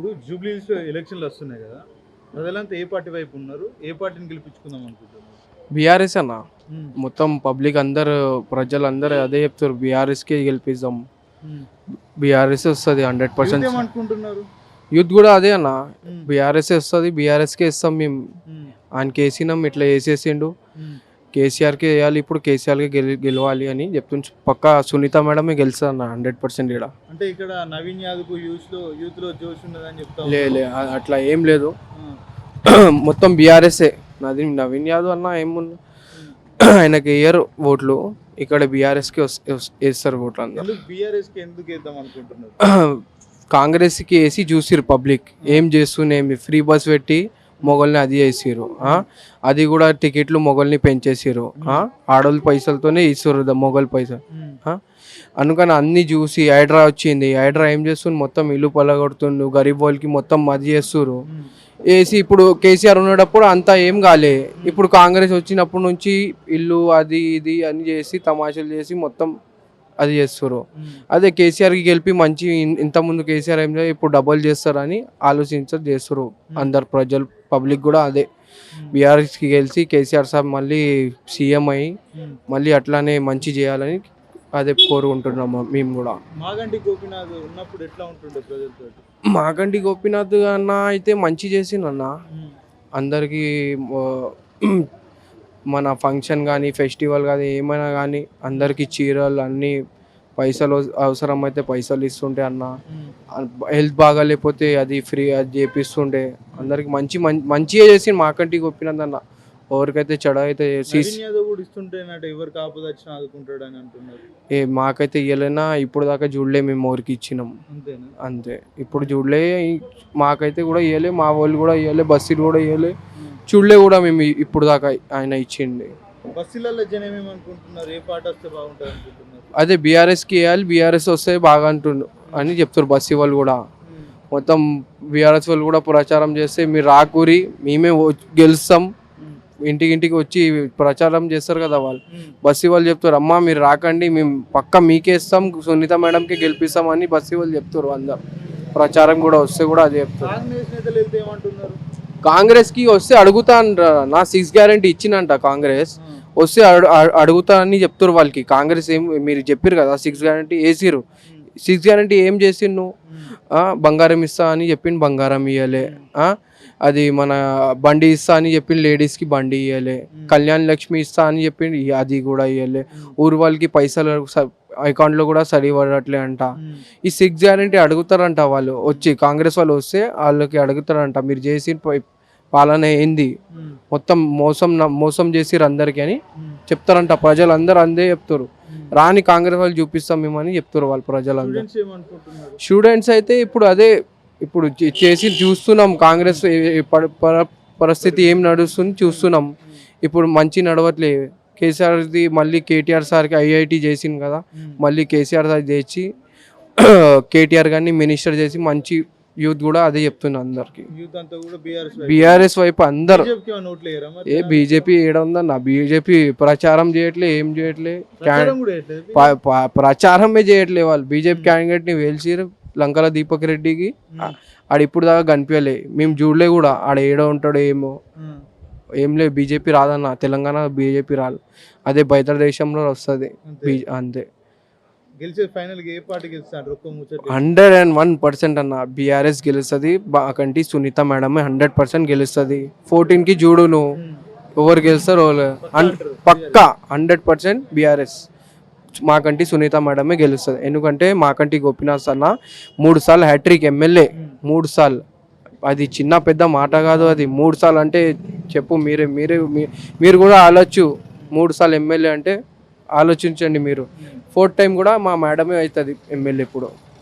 ఇప్పుడు జూబ్లీస్ ఎలక్షన్లు వస్తున్నాయి కదా ప్రజలంతా ఏ పార్టీ వైపు ఉన్నారు? ఏ పార్టీని గెలిపించుకుందాం అనుకుంటున్నారు? బీఆర్ఎస్ అన్న. మొత్తం పబ్లిక్ అందరు ప్రజలందరూ అదే చెప్తారు బీఆర్ఎస్కే గెలిపిస్తాం. బీఆర్ఎస్ వస్తుంది హండ్రెడ్ పర్సెంట్ యూత్ కూడా అదే అన్న. బీఆర్ఎస్ వస్తుంది బీఆర్ఎస్కే ఇస్తాం మేము. ఆయనకి వేసినాం ఇట్లా వేసేసిండు. కేసీఆర్కి వేయాలి ఇప్పుడు కేసీఆర్కి గెలి గెలవాలి అని చెప్తుంచు పక్క సునీత మేడమే గెలుస్తుంది అన్న హండ్రెడ్ పర్సెంట్ ఇక్కడ అంటే ఇక్కడ నవీన్ యాదవ్ యూత్లో యూత్లో జోష్ ఉన్నదని చెప్తా లే. లే అట్లా ఏం లేదు. మొత్తం బీఆర్ఎస్ఏ నాది నవీన్ యాదవ్ అన్న ఏమున్నా ఆయనకి వేయరు ఓట్లు? ఇక్కడ బీఆర్ఎస్కి వేస్తారు ఓట్లు అందరు. ఎందుకు బీఆర్ఎస్కి ఎందుకు వేద్దాం అనుకుంటున్నారు? కాంగ్రెస్కి వేసి చూసిరు పబ్లిక్. ఏం చేస్తూనేమి ఫ్రీ బస్ పెట్టి మొగల్ని అది చేసిరు అది కూడా టికెట్లు మొగల్ని పెంచేసిరు ఆ? ఆడోళ్ళ పైసలతోనే ఇస్తారు మొగల్ పైసలు అందుకని అన్ని చూసి హైడ్రా వచ్చింది. హైడ్రా ఏం చేస్తుంది మొత్తం ఇల్లు పలగొడుతుండు గరీబ్ వాళ్ళకి మొత్తం అది చేస్తురు వేసి ఇప్పుడు కేసీఆర్ ఉన్నప్పుడు అంతా ఏం కాలే. ఇప్పుడు కాంగ్రెస్ వచ్చినప్పటి నుంచి ఇల్లు అది ఇది అని చేసి తమాషాలు చేసి మొత్తం అది చేస్తారు అదే కేసీఆర్కి గెలిపి మంచి ఇంత ఇంతకుముందు కేసీఆర్ ఏం ఇప్పుడు డబల్ చేస్తారని ఆలోచించారు చేస్తారు అందరు ప్రజలు. పబ్లిక్ కూడా అదే. బీఆర్ఎస్కి గెలిచి కేసీఆర్ సాబ్ మళ్ళీ సీఎం అయ్యి. మళ్ళీ అట్లానే మంచి చేయాలని అదే కోరుకుంటున్నాము మేము కూడా. మాగంటి గోపినాథ్ ఉన్నప్పుడు ఎట్లా ఉంటుండే ప్రజలతో మాగంటి గోపీనాథ్ అన్న అయితే మంచి చేసిందన్న అందరికీ మన ఫంక్షన్ కానీ ఫెస్టివల్ కానీ ఏమైనా కానీ అందరికీ చీరలు అన్నీ పైసలు అవసరం అయితే పైసలు ఇస్తుంటే అన్న. హెల్త్ బాగా లేకపోతే అది ఫ్రీ అది చేపిస్తుండే. అందరికి మంచి మంచిగా చేసి మాకంటి గొప్పినది అన్న ఎవరికైతే చెడ అయితే ఏ మాకైతే ఇవ్వలేనా ఇప్పుడు దాకా చూడలే మేము ఎవరికి ఇచ్చినాం. అంతే. ఇప్పుడు చూడలే మాకైతే కూడా ఇవ్వలే మా వాళ్ళు కూడా ఇవ్వలే బస్సులు కూడా ఇవ్వలే చూడలే కూడా మేము ఇప్పుడు దాకా ఆయన ఇచ్చింది బస్సులలో జనం ఏమనుకుంటున్నారు? ఏ పాట వస్తే బాగుంటుంది అనుకుంటున్నారు? అదే బీఆర్ఎస్కి వేయాలి బీఆర్ఎస్ వస్తే బాగా అంటుండు అని చెప్తారు బస్సు వాళ్ళు కూడా. మొత్తం బీఆర్ఎస్ వాళ్ళు కూడా ప్రచారం చేస్తే మీరు రాకూరి మేమే గెలుస్తాం. ఇంటికి ఇంటికి వచ్చి ప్రచారం చేస్తారు కదా వాళ్ళు. బస్సు వాళ్ళు చెప్తారు అమ్మా మీరు రాకండి మేము పక్క మీకే ఇస్తాం సునీత మేడంకి గెలిపిస్తాం అని బస్సు వాళ్ళు చెప్తారు అందరు. ప్రచారం కూడా వస్తే కూడా అది చెప్తారు. కాంగ్రెస్కి వస్తే అడుగుతా నా సిక్స్ గ్యారంటీ ఇచ్చినంట కాంగ్రెస్. వస్తే అడు- అడు- అడుగుతా అని చెప్తారు వాళ్ళకి. కాంగ్రెస్ ఏం మీరు చెప్పారు కదా సిక్స్ గ్యారంటీ వేసిరు సిక్స్ గ్యారంటీ ఏం చేసిండు ఆ, బంగారం ఇస్తా అని చెప్పిండు బంగారం ఇవ్వలే ఆ, అది మన బండి ఇస్తా అని చెప్పిండు లేడీస్కి బండి ఇవ్వలే కళ్యాణ్ లక్ష్మి ఇస్తా అని చెప్పిండు ఇ- అది కూడా ఇవ్వలే ఊరు వాళ్ళకి పైసలు అకౌంట్లో కూడా సరి పడట్లే అంట ఈ సిక్స్ గ్యారంటీ అడుగుతారంట వాళ్ళు వచ్చి కాంగ్రెస్ వాళ్ళు వస్తే వాళ్ళకి అడుగుతారంట మీరు చేసిన పాలన ఏంది? మొత్తం మోసం మోసం చేసిరు అందరికి అని చెప్తారంట. ప్రజలు అందరూ అందే చెప్తారు. రాని కాంగ్రెస్ వాళ్ళు చూపిస్తాం మేమని చెప్తారు వాళ్ళు ప్రజలందరూ. స్టూడెంట్స్ అయితే ఇప్పుడు అదే ఇప్పుడు చేసి చూస్తున్నాం. కాంగ్రెస్ పరిస్థితి ఏం నడుస్తుంది చూస్తున్నాం. ఇప్పుడు మంచి నడవట్లే కేసీఆర్ది మళ్ళీ కేటీఆర్ సార్కి ఐఐటి చేసింది కదా. మళ్ళీ కేసీఆర్ సార్ చేసి కేటీఆర్ గారిని మినిస్టర్ చేసి మంచి యూత్ కూడా అదే చెప్తున్నా అందరికి. యూత్ అంతా కూడా బీఆర్ఎస్ బీఆర్ఎస్ వైపు. అందరు. ఏ బీజేపీ ఏడుందన్న బీజేపీ ప్రచారం చేయట్లే ఏం చేయట్లే ప్రచారమే చేయట్లే వాళ్ళు. బీజేపీ క్యాండిడేట్ని వేల్చిరు లంకల దీపక్ రెడ్డికి. ఆడ ఇప్పుడు దాకా కనిపించలే మేము చూడలే కూడా ఆడ ఏడో ఉంటాడో ఏమో. ఏం లేదు బీజేపీ రాదన్న. తెలంగాణ బీజేపీ రాదు. అదే బయట దేశంలో వస్తుంది. అంతే. గెలిచే final A party hundred and one percent అన్న బీఆర్ఎస్ గెలుస్తుంది బాకంటి సునీత మేడమే హండ్రెడ్ పర్సెంట్ గెలుస్తుంది. ఫోర్టీన్కి చూడు నువ్వు ఉమ్, ఎవరు గెలుస్తారు పక్కా hundred percent BRS Makanti Sunitha మేడమే గెలుస్తుంది. ఎందుకంటే మాకంటి గోపినాథ్ అన్న మూడు సార్లు హ్యాట్రిక్ ఎమ్మెల్యే మూడు సార్లు. అది చిన్న పెద్ద మాట కాదు అది. మూడు సార్లు అంటే చెప్పు మీరే మీరే మీరు కూడా ఆలోచు మూడు సార్లు ఎమ్మెల్యే అంటే ఆలోచించండి మీరు. ఫోర్త్ టైం కూడా మా మేడమే అవుతుంది ఎమ్మెల్యే ఇప్పుడు.